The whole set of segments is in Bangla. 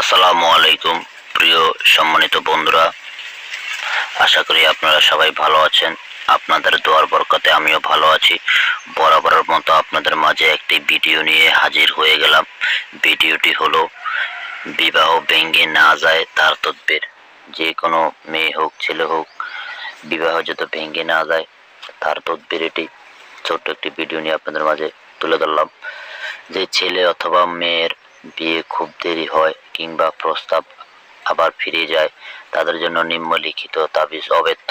আসসালামু আলাইকুম, প্রিয় সম্মানিত বন্ধুরা। আশা করি আপনারা সবাই ভালো আছেন। আপনাদের দোয়ার বরকতে আমিও ভালো আছি। বরাবরের মতো আপনাদের মাঝে একটি ভিডিও নিয়ে হাজির হয়ে গেলাম। ভিডিওটি হলো, বিবাহ ভেঙ্গে না যায় তার তদ্বির। যে কোনো মেয়ে হোক, ছেলে হোক, বিবাহ যত ভেঙ্গে না যায় তার তদ্বির এটি। ছোট্ট একটি ভিডিও নিয়ে আপনাদের মাঝে তুলে ধরলাম। যে ছেলে অথবা মেয়ের বিয়ে খুব দেরি হয় কিংবা প্রস্তাব আবার ফিরে যায়, তাদের জন্য নিম্নলিখিত তাবিজ অব্যর্থ।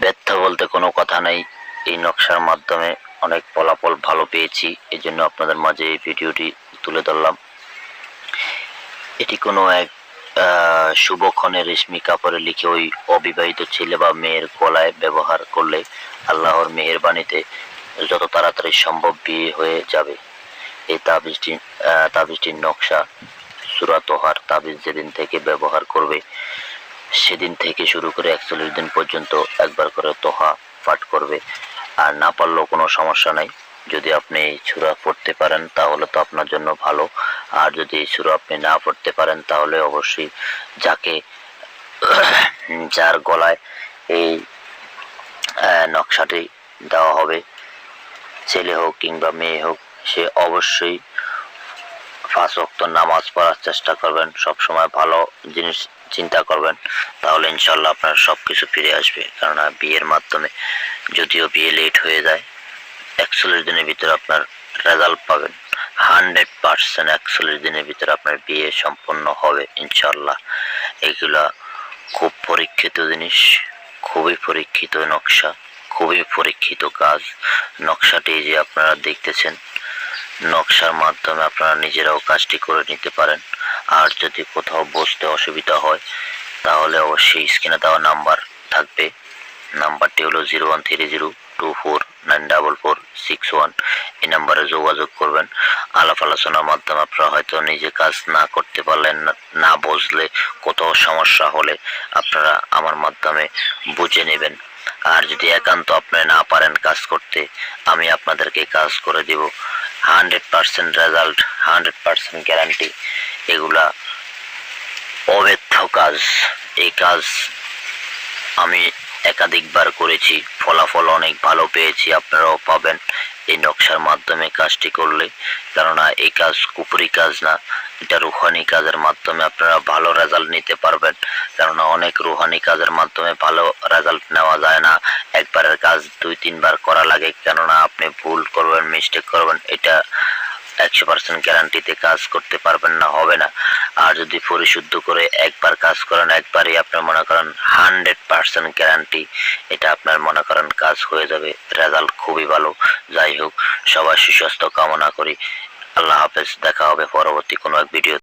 ব্যর্থ বলতে কোনো কথা নেই। এই নকশার মাধ্যমে অনেক ফলাফল ভালো পেয়েছি এই জন্য আপনাদের মাঝে এই ভিডিওটি তুলে ধরলাম। এটি কোনো এক শুভক্ষণে রেশমি কাপড়ে লিখে ওই অবিবাহিত ছেলে বা মেয়ের গলায় ব্যবহার করলে আল্লাহর মেহেরবাণীতে যত তাড়াতাড়ি সম্ভব বিয়ে হয়ে যাবে। এই তাবিজটি তাবিজটির নকশা সুরা তোহার তাবিজ যেদিন থেকে ব্যবহার করবে, সেদিন থেকে শুরু করে একচল্লিশ দিন পর্যন্ত একবার করে তোহা পাঠ করবে। আর না পারলেও কোনো সমস্যা নাই। যদি আপনি সুরা পড়তে পারেন, তাহলে তো আপনার জন্য ভালো। আর যদি সুরা আপনি না পড়তে পারেন, তাহলে অবশ্যই যাকে, যার গলায় এই নকশাটি দেওয়া হবে, ছেলে হোক কিংবা মেয়ে হোক, সে অবশ্যই পাঁচ ওয়াক্ত নামাজ পড়ার চেষ্টা করবেন সব সময় ভালো জিনিস চিন্তা করবেন, তাহলে ইনশাল্লাহ আপনার সব কিছু ফিরে আসবে। কেননা বিয়ের মাধ্যমে যদিও বিয়ে লেট হয়ে যায়, একচল্লিশ দিনের ভিতরে আপনার রেজাল্ট পাবেন। হান্ড্রেড পার্সেন্ট একচল্লিশ দিনের ভিতরে আপনার বিয়ে সম্পন্ন হবে ইনশাল্লাহ এগুলা খুব পরীক্ষিত জিনিস, খুবই পরীক্ষিত নকশা, খুবই পরীক্ষিত কাজ। নকশাটি যে আপনারা দেখতেছেন নকশার মাধ্যমে আপনারা নিজেরাও কাজটি করে নিতে পারেন। আর যদি কোথাও বসতে অসুবিধা হয়, তাহলে অবশ্যই স্ক্রিনে দেওয়া নাম্বার থাকবে। নাম্বারটি হলো zero one three zero two four nine double four six one. এই নাম্বারে যোগাযোগ করবেন। আলাপ আলোচনার মাধ্যমে আপনারা হয়তো নিজে কাজ না করতে পারলেন, না- বুঝলে কোথাও সমস্যা হলে আপনারা আমার মাধ্যমে বুঝে নেবেন। আর যদি একান্ত আপনি না পারেন কাজ করতে, আমি আপনাদেরকে কাজ করে দিব। Hundred percent result hundred percent guarantee এগুলা অব্যর্থ কাজ। এই কাজ আমি একাধিকবার করেছি, ফলাফল অনেক ভালো পেয়েছি, আপনারাও পাবেন এই নকশার মাধ্যমে কাজটি করলে। কেননা এই কাজ কুপুরি কাজ না, এটা রুহানি কাজের মাধ্যমে আপনারা ভালো রেজাল্ট নিতে পারবেন। কেননা অনেক রুহানি কাজের মাধ্যমে ভালো রেজাল্ট নেওয়া যায় না। একবারের কাজ দুই, তিনবার করা লাগে, কেননা আপনি ভুল করবেন মিস্টেক করবেন, এটা একশো পার্সেন্ট গ্যারান্টিতে কাজ করতে পারবেন না, হবে না। আর যদি পরিশুদ্ধ করে একবার কাজ করেন, একবারই আপনার মনে করেন হান্ড্রেড পার্সেন্ট গ্যারান্টি এটা আপনার মনে করেন কাজ হয়ে যাবে রেজাল্ট খুবই ভালো। যাই হোক সবার সুস্বাস্থ্য কামনা করি। আল্লাহ হাফেজ, দেখা হবে পরবর্তী কোনো এক ভিডিও